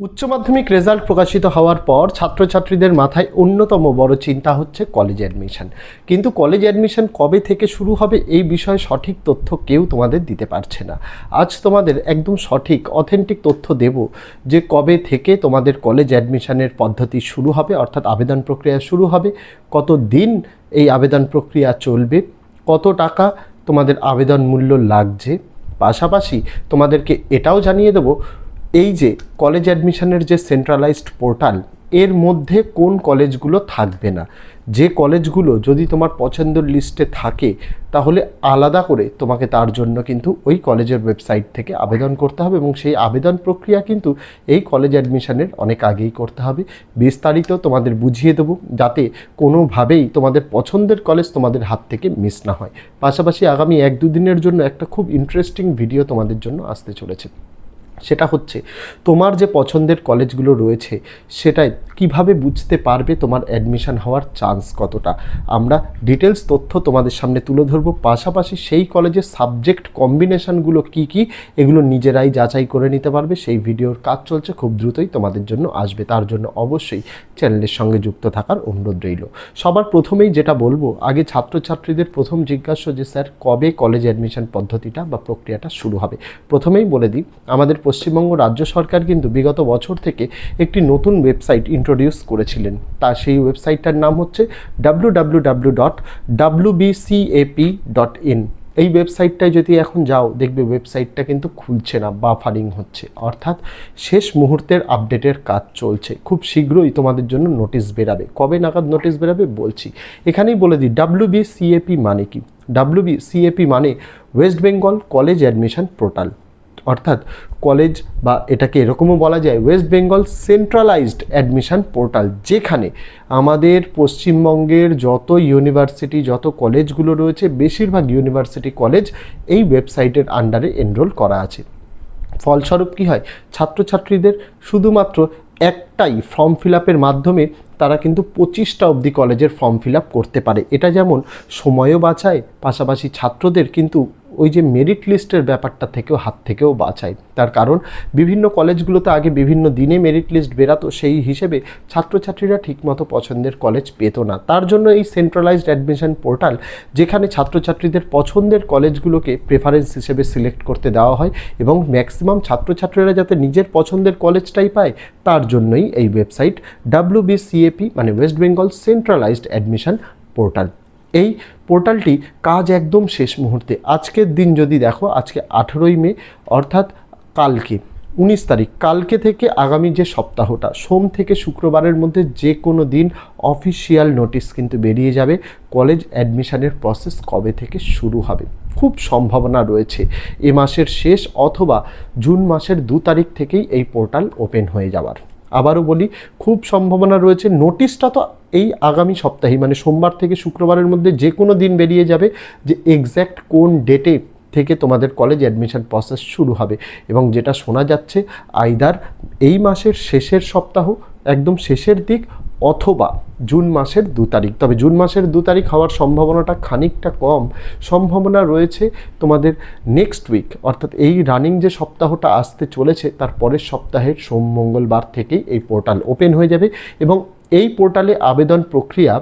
উচ্চ মাধ্যমিক রেজাল্ট প্রকাশিত হওয়ার পর ছাত্রছাত্রীদের মাথায় অন্যতম বড় চিন্তা হচ্ছে কলেজ অ্যাডমিশন। কিন্তু কলেজ অ্যাডমিশন কবে থেকে শুরু হবে এই বিষয়ে সঠিক তথ্য কেউ তোমাদের দিতে পারছে না। আজ তোমাদের একদম সঠিক অথেন্টিক তথ্য দেব যে কবে থেকে তোমাদের কলেজ অ্যাডমিশনের পদ্ধতি শুরু হবে, অর্থাৎ আবেদন প্রক্রিয়া শুরু হবে কত দিন এই আবেদন প্রক্রিয়া চলবে, কত টাকা তোমাদের আবেদন মূল্য লাগছে। পাশাপাশি তোমাদেরকে এটাও জানিয়ে দেবো এই যে কলেজ অ্যাডমিশনের যে সেন্ট্রালাইজড পোর্টাল এর মধ্যে কোন কলেজগুলো থাকবে না? যে কলেজগুলো যদি তোমার পছন্দের লিস্টে থাকে, তাহলে আলাদা করে তোমাকে তার জন্য কিন্তু ওই কলেজের ওয়েবসাইট থেকে আবেদন করতে হবে এবং সেই আবেদন প্রক্রিয়া কিন্তু এই কলেজ অ্যাডমিশনের অনেক আগেই করতে হবে। বিস্তারিত তোমাদের বুঝিয়ে দেবো যাতে কোনোভাবেই তোমাদের পছন্দের কলেজ তোমাদের হাত থেকে মিস না হয়। পাশাপাশি আগামী এক দুদিনের জন্য একটা খুব ইন্টারেস্টিং ভিডিও তোমাদের জন্য আসতে চলেছে। সেটা হচ্ছে, তোমার যে পছন্দের কলেজগুলো রয়েছে, সেটাই কীভাবে বুঝতে পারবে তোমার অ্যাডমিশন হওয়ার চান্স কতটা? আমরা ডিটেলস তথ্য তোমাদের সামনে তুলে ধরবো, পাশাপাশি সেই কলেজের সাবজেক্ট কম্বিনেশানগুলো কি কি, এগুলো নিজেরাই যাচাই করে নিতে পারবে। সেই ভিডিওর কাজ চলছে, খুব দ্রুতই তোমাদের জন্য আসবে। তার জন্য অবশ্যই চ্যানেলের সঙ্গে যুক্ত থাকার অনুরোধ রইল। সবার প্রথমেই যেটা বলব, আগে ছাত্রছাত্রীদের প্রথম জিজ্ঞাসা যে, স্যার, কবে কলেজ অ্যাডমিশন পদ্ধতিটা বা প্রক্রিয়াটা শুরু হবে? প্রথমেই বলে দিই, আমাদের পশ্চিমবঙ্গ রাজ্য সরকার কিন্তু বিগত বছর থেকে একটি নতুন ওয়েবসাইট ইন্ট্রোডিউস করেছিলেন। তা সেই ওয়েবসাইটটার নাম হচ্ছে ডাব্লু ডট ডট এই ওয়েবসাইটটায় যদি এখন যাও, দেখবে ওয়েবসাইটটা কিন্তু খুলছে না বাফারিং হচ্ছে। অর্থাৎ শেষ মুহূর্তের আপডেটের কাজ চলছে। খুব শীঘ্রই তোমাদের জন্য নোটিশ বেরাবে। কবে নাগাদ নোটিশ বেরাবে বলছি। এখানেই বলে দিই ডাব্লু বিসিএপি মানে কি? ডাব্লু বিসিএপি মানে West Bengal college admission portal অর্থাৎ কলেজ বা এটাকে এরকমও বলা যায় West Bengal centralised admission portal যেখানে আমাদের পশ্চিমবঙ্গের যত ইউনিভার্সিটি যত কলেজগুলো রয়েছে, বেশিরভাগ ইউনিভার্সিটি কলেজ এই ওয়েবসাইটের আন্ডারে এনরোল করা আছে। ফলস্বরূপ কী হয়? ছাত্রছাত্রীদের শুধুমাত্র একটাই ফর্ম ফিল আপের মাধ্যমে তারা কিন্তু পঁচিশটা অবধি কলেজের ফর্ম ফিল আপ করতে পারে। এটা যেমন সময়ও বাঁচায়, পাশাপাশি ছাত্রদের কিন্তু ওই যে মেরিট লিস্টের ব্যাপারটা থেকেও, হাত থেকেও বাঁচায় তার কারণ, বিভিন্ন কলেজগুলোতে আগে বিভিন্ন দিনে মেরিট লিস্ট বেরাতো, সেই হিসেবে ছাত্রছাত্রীরা ঠিকমতো পছন্দের কলেজ পেতো না। তার জন্য এই সেন্ট্রালাইজড অ্যাডমিশন পোর্টাল যেখানে ছাত্রছাত্রীদের পছন্দের কলেজগুলোকে প্রেফারেন্স হিসেবে সিলেক্ট করতে দেওয়া হয় এবং ম্যাক্সিমাম ছাত্রছাত্রীরা যাতে নিজের পছন্দের কলেজটাই পায়, তার জন্যই এই ওয়েবসাইট ডাব্লিউ বিসিএপি মানে West Bengal centralised admission portal এই পোর্টালটি কাজ একদম শেষ মুহূর্তে। আজকের দিন যদি দেখো, আজকে আঠেরোই মে, অর্থাৎ কালকে, উনিশ তারিখ, কালকে থেকে আগামী যে সপ্তাহটা, সোম থেকে শুক্রবারের মধ্যে যে কোনো দিন অফিসিয়াল নোটিশ কিন্তু বেরিয়ে যাবে, কলেজ অ্যাডমিশানের প্রসেস কবে থেকে শুরু হবে। খুব সম্ভাবনা রয়েছে, এ মাসের শেষ অথবা জুন মাসের দু তারিখ থেকেই এই পোর্টাল ওপেন হয়ে যাওয়ার। আবারও বলি, খুব সম্ভাবনা রয়েছে নোটিশটা তো এই আগামী সপ্তাহে মানে সোমবার থেকে শুক্রবারের মধ্যে যে কোনো দিন বেরিয়ে যাবে যে এক্স্যাক্ট কোন ডেটে থেকে তোমাদের কলেজ অ্যাডমিশন প্রসেস শুরু হবে। এবং যেটা শোনা যাচ্ছে আইদার এই মাসের শেষের সপ্তাহ, একদম শেষের দিক অথবা জুন মাসের দু তারিখ। তবে জুন মাসের দু তারিখ হওয়ার সম্ভাবনাটা খানিকটা কম। সম্ভাবনা রয়েছে তোমাদের নেক্সট উইক অর্থাৎ এই রানিং যে সপ্তাহটা আসতে চলেছে, তার পরের সপ্তাহের সোম, মঙ্গলবার থেকেই এই পোর্টাল ওপেন হয়ে যাবে এবং এই পোর্টালে আবেদন প্রক্রিয়া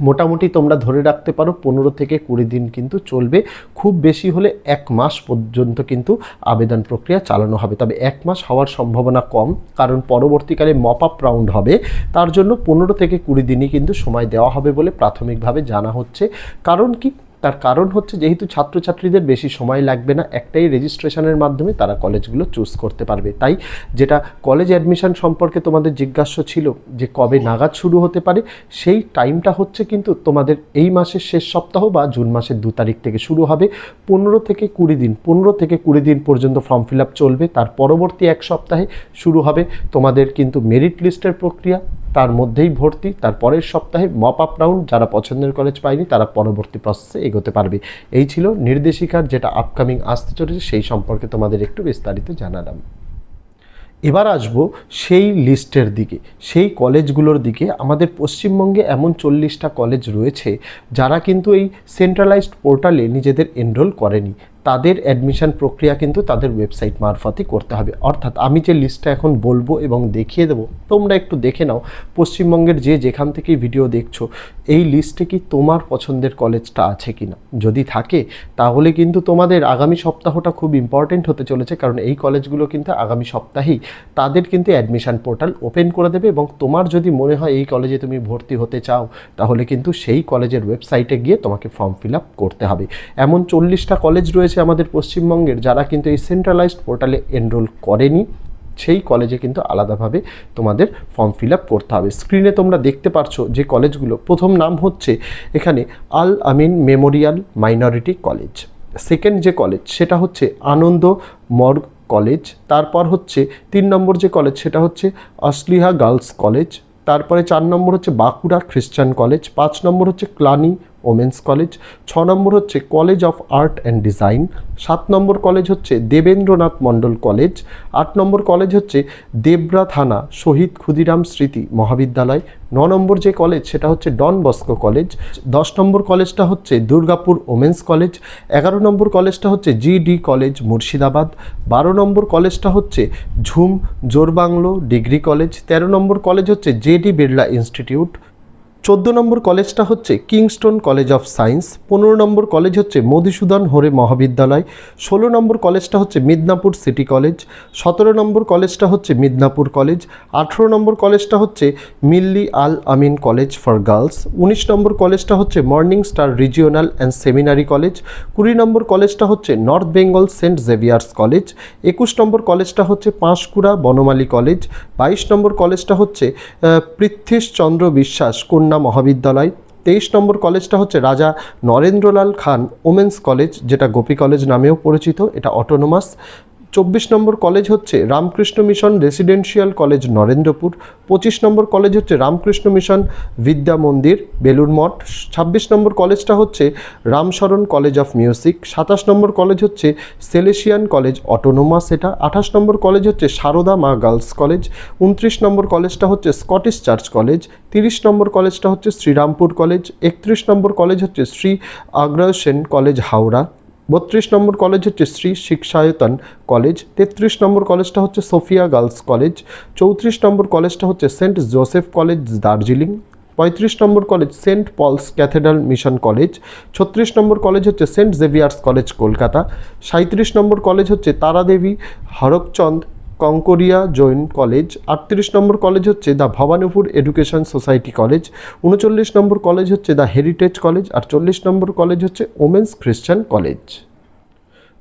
মোটামুটি তোমরা ধরে রাখতে পারো, পনেরো থেকে কুড়ি দিন কিন্তু চলবে। খুব বেশি হলে এক মাস পর্যন্ত কিন্তু আবেদন প্রক্রিয়া চালানো হবে। তবে এক মাস হওয়ার সম্ভাবনা কম, কারণ পরবর্তীকালে মপ আপ রাউন্ড হবে। তার জন্য পনেরো থেকে কুড়ি দিনই কিন্তু সময় দেওয়া হবে বলে প্রাথমিকভাবে জানা হচ্ছে। কারণ কি? তার কারণ হচ্ছে যেহেতু ছাত্রছাত্রীদের বেশি সময় লাগবে না, একটাই রেজিস্ট্রেশনের মাধ্যমে তারা কলেজগুলো চুজ করতে পারবে। তাই যেটা কলেজ অ্যাডমিশন সম্পর্কে তোমাদের জিজ্ঞাস্য ছিল যে কবে নাগাদ শুরু হতে পারে, সেই টাইমটা হচ্ছে কিন্তু তোমাদের এই মাসের শেষ সপ্তাহ বা জুন মাসের দু তারিখ থেকে শুরু হবে। পনেরো থেকে কুড়ি দিন, পনেরো থেকে কুড়ি দিন পর্যন্ত ফর্ম ফিল চলবে। তার পরবর্তী এক সপ্তাহে শুরু হবে তোমাদের কিন্তু মেরিট লিস্টের প্রক্রিয়া। তার মধ্যেই ভর্তি, তার পরের সপ্তাহে মপ আপ রাউন্ড যারা পছন্দের কলেজ পায়নি তারা পরবর্তী প্রসেসে এগোতে পারবে। এই ছিল নির্দেশিকার যেটা আপকামিং আসতে চলেছে, সেই সম্পর্কে তোমাদের একটু বিস্তারিত জানালাম। এবার আসব সেই লিস্টের দিকে, সেই কলেজগুলোর দিকে। আমাদের পশ্চিমবঙ্গে এমন চল্লিশটা কলেজ রয়েছে যারা কিন্তু এই সেন্ট্রালাইজড পোর্টালে নিজেদের এনরোল করেনি। তাদের অ্যাডমিশান প্রক্রিয়া কিন্তু তাদের ওয়েবসাইট মারফতই করতে হবে। অর্থাৎ আমি যে লিস্টটা এখন বলব এবং দেখিয়ে দেবো, তোমরা একটু দেখে নাও। পশ্চিমবঙ্গের যে যেখান থেকেই ভিডিও দেখছ, এই লিস্টে কি তোমার পছন্দের কলেজটা আছে কি না যদি থাকে, তাহলে কিন্তু তোমাদের আগামী সপ্তাহটা খুব ইম্পর্টেন্ট হতে চলেছে, কারণ এই কলেজগুলো কিন্তু আগামী সপ্তাহেই তাদের কিন্তু অ্যাডমিশান পোর্টাল ওপেন করে দেবে এবং তোমার যদি মনে হয় এই কলেজে তুমি ভর্তি হতে চাও, তাহলে কিন্তু সেই কলেজের ওয়েবসাইটে গিয়ে তোমাকে ফর্ম ফিল আপ করতে হবে। এমন চল্লিশটা কলেজ রয়েছে আমাদের পশ্চিমবঙ্গের যারা কিন্তু এই সেন্ট্রালাইজড পোর্টালে এনরোল করেনি, সেই কলেজে কিন্তু আলাদাভাবে তোমাদের ফর্ম ফিল আপ করতে হবে। স্ক্রিনে তোমরা দেখতে পারছ যে কলেজগুলো প্রথম নাম হচ্ছে এখানে Al Ameen memorial minority college. Second যে কলেজ সেটা হচ্ছে আনন্দ মর্গ কলেজ। তারপর হচ্ছে তিন নম্বর যে কলেজ সেটা হচ্ছে অসলিহা গার্লস কলেজ। তারপরে চার নম্বর হচ্ছে বাঁকুড়া খ্রিস্টান কলেজ। পাঁচ নম্বর হচ্ছে ক্লানি ওমেন্স কলেজ ছ নম্বর হচ্ছে college of art and design সাত নম্বর কলেজ হচ্ছে দেবেন্দ্রনাথ মণ্ডল কলেজ আট নম্বর কলেজ হচ্ছে দেবরা থানা, শহীদ ক্ষুদিরাম স্মৃতি মহাবিদ্যালয়, ন নম্বর যে কলেজ সেটা হচ্ছে ডন বস্কো কলেজ দশ নম্বর কলেজটা হচ্ছে দুর্গাপুর ওমেন্স কলেজ এগারো নম্বর কলেজটা হচ্ছে জিডি কলেজ মুর্শিদাবাদ, বারো নম্বর কলেজটা হচ্ছে ঝুম, জোরবাংলো ডিগ্রি কলেজ তেরো নম্বর কলেজ হচ্ছে জেডি বিড়লা ইনস্টিটিউট চোদ্দ নম্বর কলেজটা হচ্ছে কিংস্টোন কলেজ অফ সায়েন্স, পনেরো নম্বর কলেজ হচ্ছে মধুসূদন হরে মহাবিদ্যালয়, ষোলো নম্বর কলেজটা হচ্ছে মিদনাপুর সিটি কলেজ, সতেরো নম্বর কলেজটা হচ্ছে মিদনাপুর কলেজ, আঠেরো নম্বর কলেজটা হচ্ছে Milli Al Ameen college for girls, উনিশ নম্বর কলেজটা হচ্ছে morning star regional and seminary college, কুড়ি নম্বর কলেজটা হচ্ছে north Bengal Saint Xavier's college, একুশ নম্বর কলেজটা হচ্ছে পাঁশকুড়া বনমালী কলেজ, বাইশ নম্বর কলেজটা হচ্ছে পৃথ্বীশ চন্দ্র বিশ্বাস কন্যা মহাবিদ্যালয়। তেইশ নম্বর কলেজটা হচ্ছে রাজা নরেন্দ্রলাল খান ওমেন্স কলেজ, যেটা গোপী কলেজ নামেও পরিচিত, এটা অটোনোমাস চব্বিশ নম্বর কলেজ হচ্ছে Ramakrishna mission residential college Narendrapur, পঁচিশ নম্বর কলেজ হচ্ছে রামকৃষ্ণ মিশন বিদ্যা মন্দির বেলুর মঠ, ছাব্বিশ নম্বর কলেজটা হচ্ছে রামশরণ কলেজ অফ মিউজিক, সাতাশ নম্বর কলেজ হচ্ছে সেলেশিয়ান কলেজ অটোনোমাস এটা, আঠাশ নম্বর কলেজ হচ্ছে সারদা মা গার্লস কলেজ, উনত্রিশ নম্বর কলেজটা হচ্ছে স্কটিশ চার্চ কলেজ, তিরিশ নম্বর কলেজটা হচ্ছে শ্রীরামপুর কলেজ, একত্রিশ নম্বর কলেজ হচ্ছে শ্রী আগ্রহ সেন কলেজ হাওড়া। বত্রিশ নম্বর কলেজ হচ্ছে শ্রী শিক্ষায়তন কলেজ, তেত্রিশ নম্বর কলেজটা হচ্ছে সোফিয়া গার্লস কলেজ, চৌত্রিশ নম্বর কলেজটা হচ্ছে সেন্ট জোসেফ কলেজ, দার্জিলিং, পঁয়ত্রিশ নম্বর college Saint Paul's cathedral mission college, ছত্রিশ নম্বর কলেজ হচ্ছে সেন্ট জেভিয়ার্স কলেজ কলকাতা সাঁত্রিশ নম্বর কলেজ হচ্ছে তারাদেবী, হরকচন্দ কঙ্করিয়া জৈন কলেজ। আটত্রিশ নম্বর কলেজ হচ্ছে the Bhawanipur education society college. উনচল্লিশ নম্বর কলেজ হচ্ছে দ্য হেরিটেজ কলেজ। আর চল্লিশ নম্বর কলেজ হচ্ছে ওমেন্স খ্রিশ্চান কলেজ।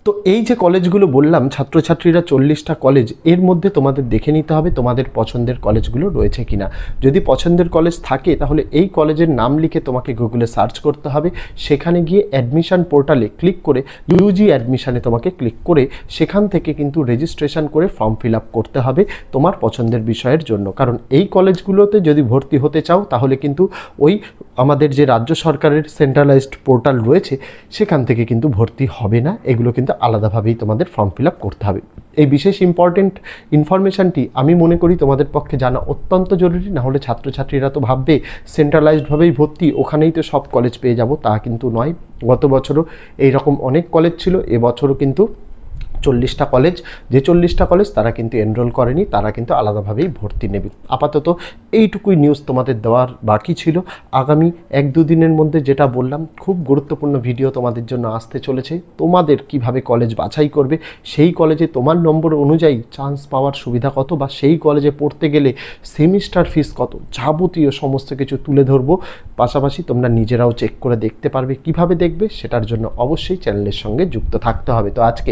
তো এই যে কলেজগুলো বললাম, ছাত্রছাত্রীরা চল্লিশটা কলেজ, এর মধ্যে তোমাদের দেখে নিতে হবে তোমাদের পছন্দের কলেজগুলো রয়েছে কিনা। যদি পছন্দের কলেজ থাকে, তাহলে এই কলেজের নাম লিখে তোমাকে গুগলে সার্চ করতে হবে। সেখানে গিয়ে অ্যাডমিশান পোর্টালে ক্লিক করে ইউজি অ্যাডমিশানে তোমাকে ক্লিক করে, সেখান থেকে কিন্তু রেজিস্ট্রেশন করে ফর্ম ফিল আপ করতে হবে তোমার পছন্দের বিষয়ের জন্য। কারণ এই কলেজগুলোতে যদি ভর্তি হতে চাও, তাহলে কিন্তু ওই আমাদের যে রাজ্য সরকারের সেন্ট্রালাইজড পোর্টাল রয়েছে, সেখান থেকে কিন্তু ভর্তি হবে না। এগুলো কিন্তু আলাদাভাবেই তোমাদের ফর্ম ফিল আপ করতে হবে। এই বিশেষ ইম্পর্টেন্ট ইনফরমেশানটি আমি মনে করি তোমাদের পক্ষে জানা অত্যন্ত জরুরি না হলে ছাত্রছাত্রীরা তো ভাববে সেন্ট্রালাইজডভাবেই ভর্তি, ওখানেই তো সব কলেজ পেয়ে যাব। তা কিন্তু নয়। গত বছরও এই রকম অনেক কলেজ ছিল, এবছরও কিন্তু চল্লিশটা কলেজ যে চল্লিশটা কলেজ তারা কিন্তু এনরোল করেনি, তারা কিন্তু আলাদাভাবেই ভর্তি নেবে। আপাতত এইটুকুই নিউজ তোমাদের দেওয়ার বাকি ছিল। আগামী এক দু দিনের মধ্যে যেটা বললাম, খুব গুরুত্বপূর্ণ ভিডিও তোমাদের জন্য আসতে চলেছে। তোমাদের কীভাবে কলেজ বাছাই করবে, সেই কলেজে তোমার নম্বর অনুযায়ী চান্স পাওয়ার সুবিধা কত বা সেই কলেজে পড়তে গেলে সেমিস্টার ফিস কত, যাবতীয় সমস্ত কিছু তুলে ধরবো। পাশাপাশি তোমরা নিজেরাও চেক করে দেখতে পারবে, কীভাবে দেখবে সেটার জন্য অবশ্যই চ্যানেলের সঙ্গে যুক্ত থাকতে হবে। তো আজকে